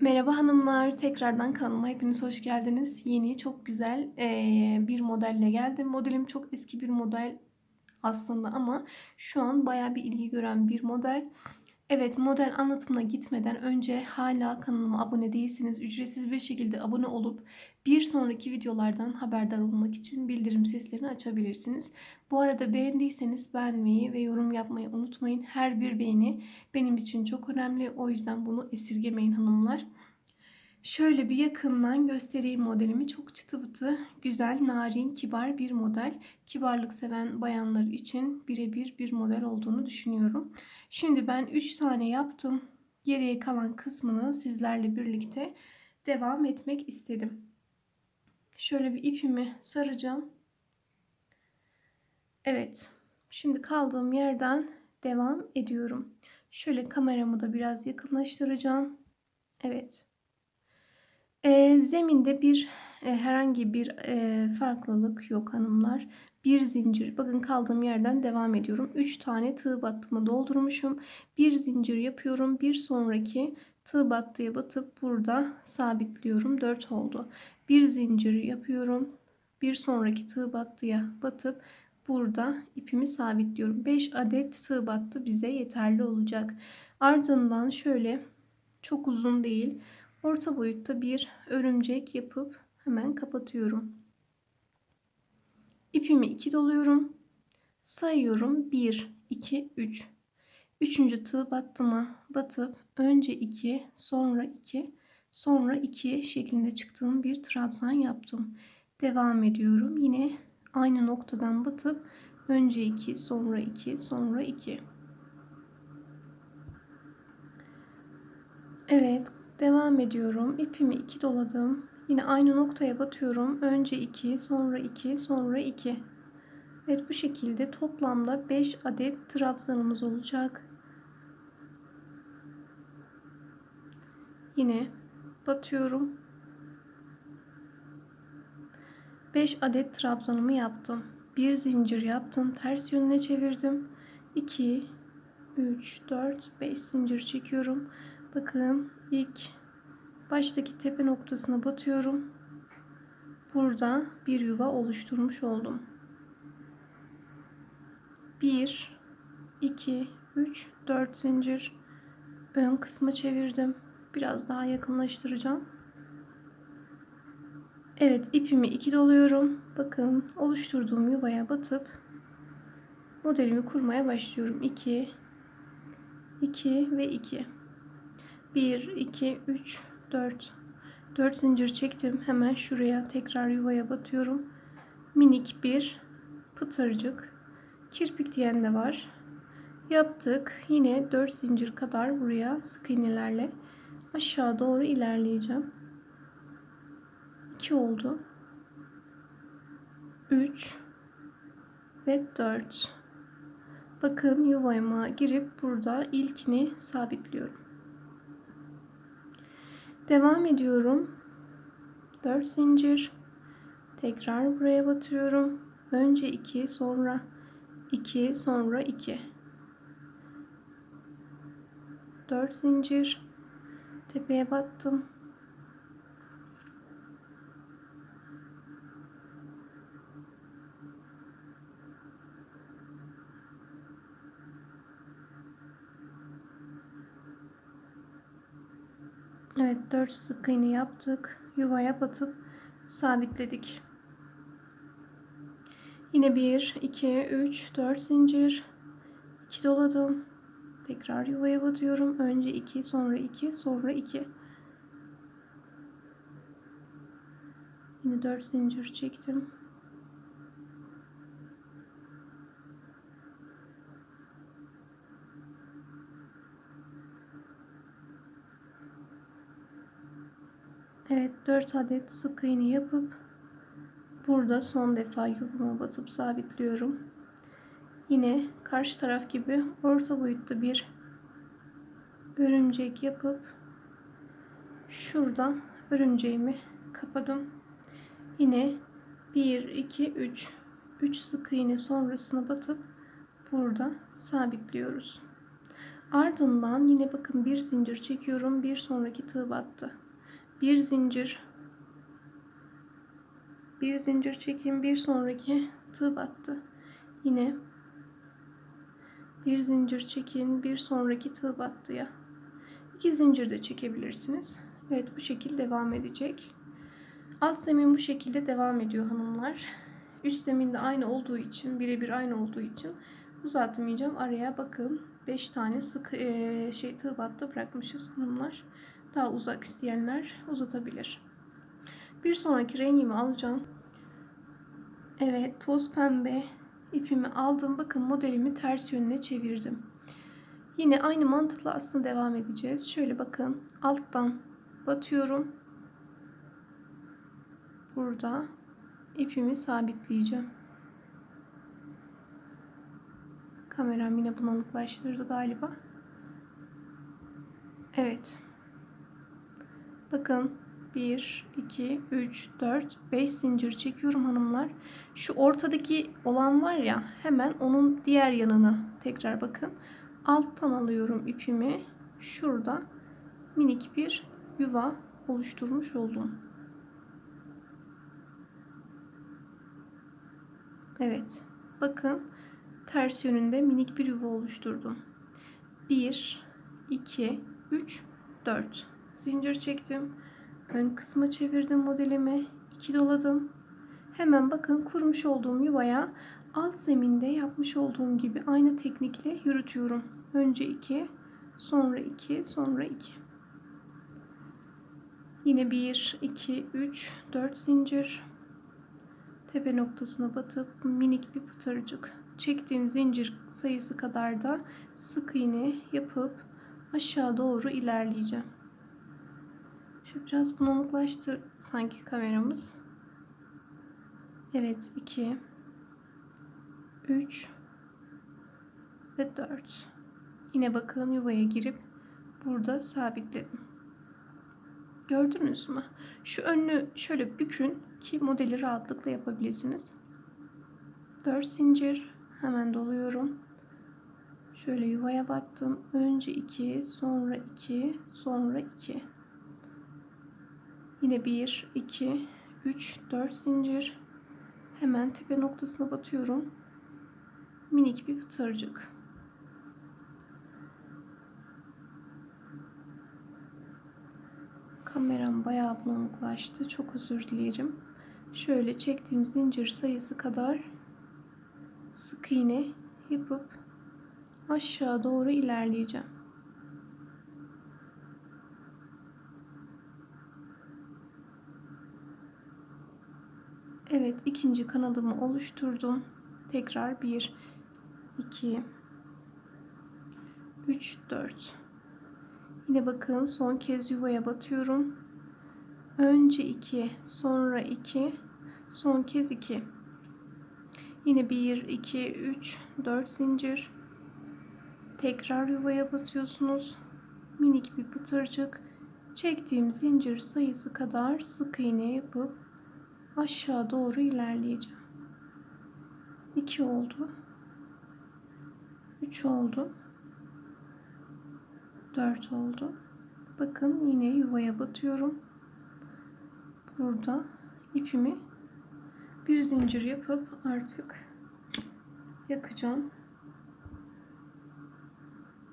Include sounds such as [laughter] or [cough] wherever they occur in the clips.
Merhaba hanımlar, tekrardan kanalıma hepiniz hoş geldiniz. Yeni, çok güzel bir modelle geldim. Modelim çok eski bir model aslında ama şu an baya bir ilgi gören bir model. Evet, model anlatımına gitmeden önce hala kanalıma abone değilseniz ücretsiz bir şekilde abone olup bir sonraki videolardan haberdar olmak için bildirim seslerini açabilirsiniz. Bu arada beğendiyseniz beğenmeyi ve yorum yapmayı unutmayın. Her bir beğeni benim için çok önemli. O yüzden bunu esirgemeyin hanımlar. Şöyle bir yakından göstereyim modelimi. Çok çıtı pıtı, güzel, narin, kibar bir model. Kibarlık seven bayanlar için birebir bir model olduğunu düşünüyorum. Şimdi ben 3 tane yaptım. Geriye kalan kısmını sizlerle birlikte devam etmek istedim. Şöyle bir ipimi saracağım. Evet. Şimdi kaldığım yerden devam ediyorum. Şöyle kameramı da biraz yakınlaştıracağım. Evet. E, zeminde bir e, herhangi bir e, farklılık yok hanımlar. Bir zincir. Bakın kaldığım yerden devam ediyorum. 3 tane tığ battımı doldurmuşum. Bir zincir yapıyorum. Bir sonraki tığ battıya batıp burada sabitliyorum. 4 oldu. Bir zincir yapıyorum. Bir sonraki tığ battıya batıp burada ipimi sabitliyorum. 5 adet tığ battı bize yeterli olacak. Ardından şöyle çok uzun değil orta boyutta bir örümcek yapıp hemen kapatıyorum. İpimi 2 doluyorum. Sayıyorum 1 2 3. Üçüncü tığ battıma batıp önce 2 sonra 2 sonra 2 şeklinde çıktığım bir trabzan yaptım. Devam ediyorum. Yine aynı noktadan batıp önce 2 sonra 2 sonra 2. Evet Devam ediyorum. İpimi 2 doladım. Yine aynı noktaya batıyorum. Önce 2, sonra 2, sonra 2. Evet bu şekilde toplamda 5 adet trabzanımız olacak. Yine batıyorum. 5 adet trabzanımı yaptım. Bir zincir yaptım. Ters yönüne çevirdim. 2 3 4 5 zincir çekiyorum. Bakın ilk baştaki tepe noktasına batıyorum. Burada bir yuva oluşturmuş oldum. 1 2 3 4 zincir ön kısma çevirdim. Biraz daha yakınlaştıracağım. Evet ipimi iki doluyorum. Bakın oluşturduğum yuvaya batıp modelimi kurmaya başlıyorum. 2 2 ve 2 1, 2, 3, 4. 4 zincir çektim. Hemen şuraya tekrar yuvaya batıyorum. Minik bir pıtırcık. Kirpik diyen de var. Yaptık. Yine 4 zincir kadar buraya sık iğnelerle aşağı doğru ilerleyeceğim. 2 oldu. 3 ve 4. Bakın yuvama girip burada ilkini sabitliyorum. Devam ediyorum. 4 zincir. Tekrar buraya batıyorum. Önce 2, sonra 2, sonra 2. 4 zincir. Tepeye battım. Evet 4 sık iğne yaptık. Yuvaya batıp sabitledik. Yine 1, 2, 3, 4 zincir. 2 doladım. Tekrar yuvaya batıyorum. Önce 2, sonra 2, sonra 2. Yine 4 zincir çektim. Evet 4 adet sık iğne yapıp burada son defa yuvama batıp sabitliyorum. Yine karşı taraf gibi orta boyutta bir örümcek yapıp şurada örümceğimi kapadım. Yine 1 2 3 3 sık iğne sonrasına batıp burada sabitliyoruz. Ardından yine bakın bir zincir çekiyorum. Bir sonraki tığ battı. Bir zincir. Bir zincir çekeyim. Bir sonraki tığ battı. Yine bir zincir çekin. Bir sonraki tığ battıya. İki zincir de çekebilirsiniz. Evet bu şekilde devam edecek. Alt zemin bu şekilde devam ediyor hanımlar. Üst zeminde aynı olduğu için birebir aynı olduğu için uzatmayacağım. Araya bakın 5 tane sık e, şey tığ battı bırakmışız hanımlar. Daha uzak isteyenler uzatabilir. Bir sonraki rengimi alacağım. Evet toz pembe ipimi aldım. Bakın modelimi ters yönüne çevirdim. Yine aynı mantıkla aslında devam edeceğiz. Şöyle bakın alttan batıyorum. Burada ipimi sabitleyeceğim. Kameram yine bulanıklaştırdı galiba. Evet. Bakın 1, 2, 3, 4, 5 zincir çekiyorum hanımlar. Şu ortadaki olan var ya hemen onun diğer yanına tekrar bakın. Alttan alıyorum ipimi. Şurada minik bir yuva oluşturmuş oldum. Evet. Bakın ters yönünde minik bir yuva oluşturdum. 1 2 3 4 zincir çektim. Ön kısma çevirdim modelimi. 2 doladım. Hemen bakın kurmuş olduğum yuvaya alt zeminde yapmış olduğum gibi aynı teknikle yürütüyorum. Önce 2, sonra 2, sonra 2. Yine 1, 2, 3, 4 zincir. Tepe noktasına batıp minik bir pıtırcık. Çektiğim zincir sayısı kadar da sık iğne yapıp aşağı doğru ilerleyeceğim. Şu biraz bulanıklaştı sanki kameramız. Evet 2 3 ve 4. Yine bakın yuvaya girip burada sabitledim. Gördünüz mü? Şu önünü şöyle bükün ki modeli rahatlıkla yapabilirsiniz. 4 zincir hemen doluyorum. Şöyle yuvaya battım. Önce 2, sonra 2, sonra 2. Yine 1, 2, 3, 4 zincir. Hemen tepe noktasına batıyorum. Minik bir pıtırcık. Kameram bayağı bulanıklaştı. Çok özür dilerim. Şöyle çektiğim zincir sayısı kadar sık iğne yapıp aşağı doğru ilerleyeceğim. Evet ikinci kanadımı oluşturdum. Tekrar 1 2 3 4 Yine bakın son kez yuvaya batıyorum. Önce 2, sonra 2, son kez 2. Yine 1 2 3 4 zincir. Tekrar yuvaya batıyorsunuz. Minik bir pıtırcık. Çektiğim zincir sayısı kadar sık iğne yapıp aşağı doğru ilerleyeceğim. 2 oldu. 3 oldu. 4 oldu. Bakın yine yuvaya batıyorum. Burada ipimi bir zincir yapıp artık yakacağım.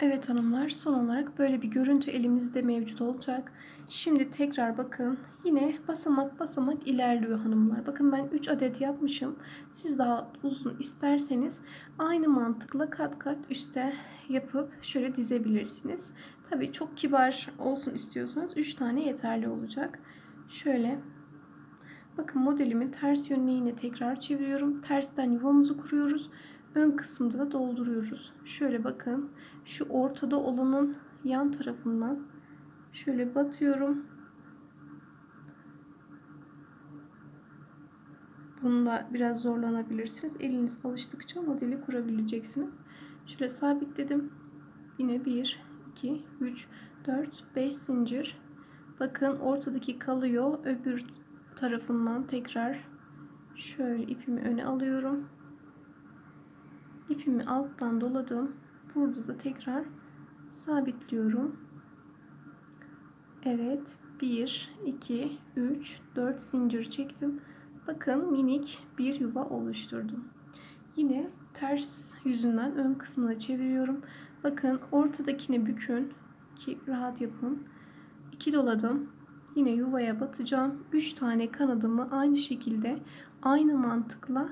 Evet hanımlar son olarak böyle bir görüntü elimizde mevcut olacak. Şimdi tekrar bakın yine basamak basamak ilerliyor hanımlar. Bakın ben 3 adet yapmışım. Siz daha uzun isterseniz aynı mantıkla kat kat üste yapıp şöyle dizebilirsiniz. Tabii çok kibar olsun istiyorsanız 3 tane yeterli olacak. Şöyle bakın modelimi ters yönüne yine tekrar çeviriyorum. Tersten yuvamızı kuruyoruz. Ön kısımda da dolduruyoruz. Şöyle bakın şu ortada olanın yan tarafından şöyle batıyorum. Bunda biraz zorlanabilirsiniz. Eliniz alıştıkça modeli kurabileceksiniz. Şöyle sabitledim. Yine 1, 2, 3, 4, 5 zincir. Bakın ortadaki kalıyor. Öbür tarafından tekrar şöyle ipimi öne alıyorum. İpimi alttan doladım. Burada da tekrar sabitliyorum. Evet. 1, 2, 3, 4 zincir çektim. Bakın minik bir yuva oluşturdum. Yine ters yüzünden ön kısmına çeviriyorum. Bakın ortadakini bükün ki rahat yapın. 2 doladım. Yine yuvaya batacağım. 3 tane kanadımı aynı şekilde aynı mantıkla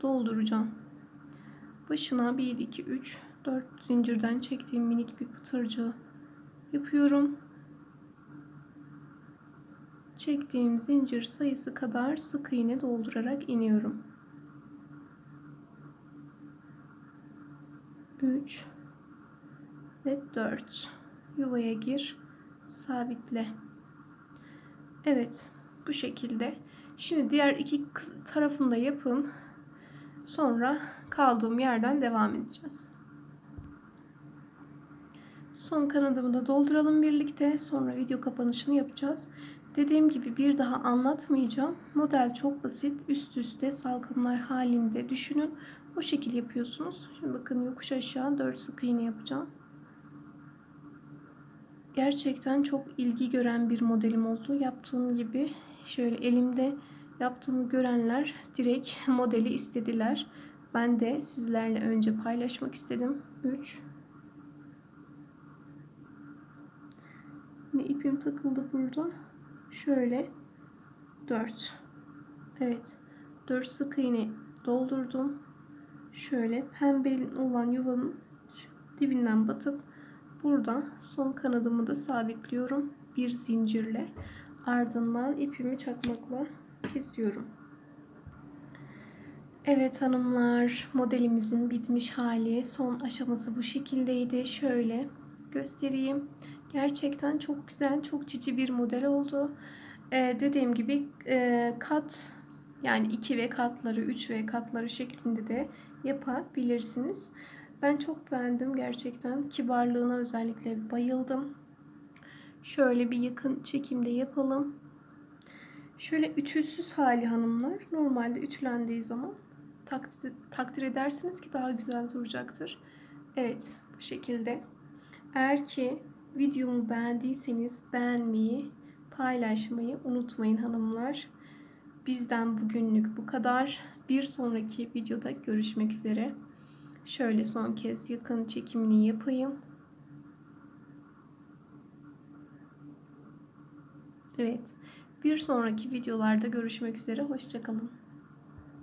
dolduracağım. Başına 1 2 3 4 zincirden çektiğim minik bir pıtırcığı yapıyorum. Çektiğim zincir sayısı kadar sık iğne doldurarak iniyorum. 3 ve 4 yuvaya gir sabitle. Evet bu şekilde. Şimdi diğer iki tarafını da yapın. Sonra kaldığım yerden devam edeceğiz. Son kanadımı da dolduralım birlikte. Sonra video kapanışını yapacağız dediğim gibi bir daha anlatmayacağım model çok basit üst üste salkımlar halinde düşünün o şekil yapıyorsunuz şimdi bakın yokuş aşağı 4 sık iğne yapacağım gerçekten çok ilgi gören bir modelim oldu. Yaptığım gibi şöyle elimde yaptığımı görenler direkt [laughs] modeli istediler. Ben de sizlerle önce paylaşmak istedim. 3 Yine ipim takıldı burada. Şöyle 4 Evet 4 sık iğne doldurdum. Şöyle pembe olan yuvanın dibinden batıp Burada son kanadımı da sabitliyorum. Bir zincirle. Ardından ipimi çakmakla kesiyorum. Evet hanımlar modelimizin bitmiş hali son aşaması bu şekildeydi. Şöyle göstereyim. Gerçekten çok güzel, çok cici bir model oldu. Ee, dediğim gibi e, kat yani 2 ve katları, 3 ve katları şeklinde de yapabilirsiniz. Ben çok beğendim gerçekten. Kibarlığına özellikle bayıldım. Şöyle bir yakın çekimde yapalım. Şöyle ütüsüz hali hanımlar. Normalde ütülendiği zaman takdir, takdir edersiniz ki daha güzel duracaktır. Evet bu şekilde. Eğer ki videomu beğendiyseniz beğenmeyi, paylaşmayı unutmayın hanımlar. Bizden bugünlük bu kadar. Bir sonraki videoda görüşmek üzere. Şöyle son kez yakın çekimini yapayım. Evet. Bir sonraki videolarda görüşmek üzere. Hoşçakalın.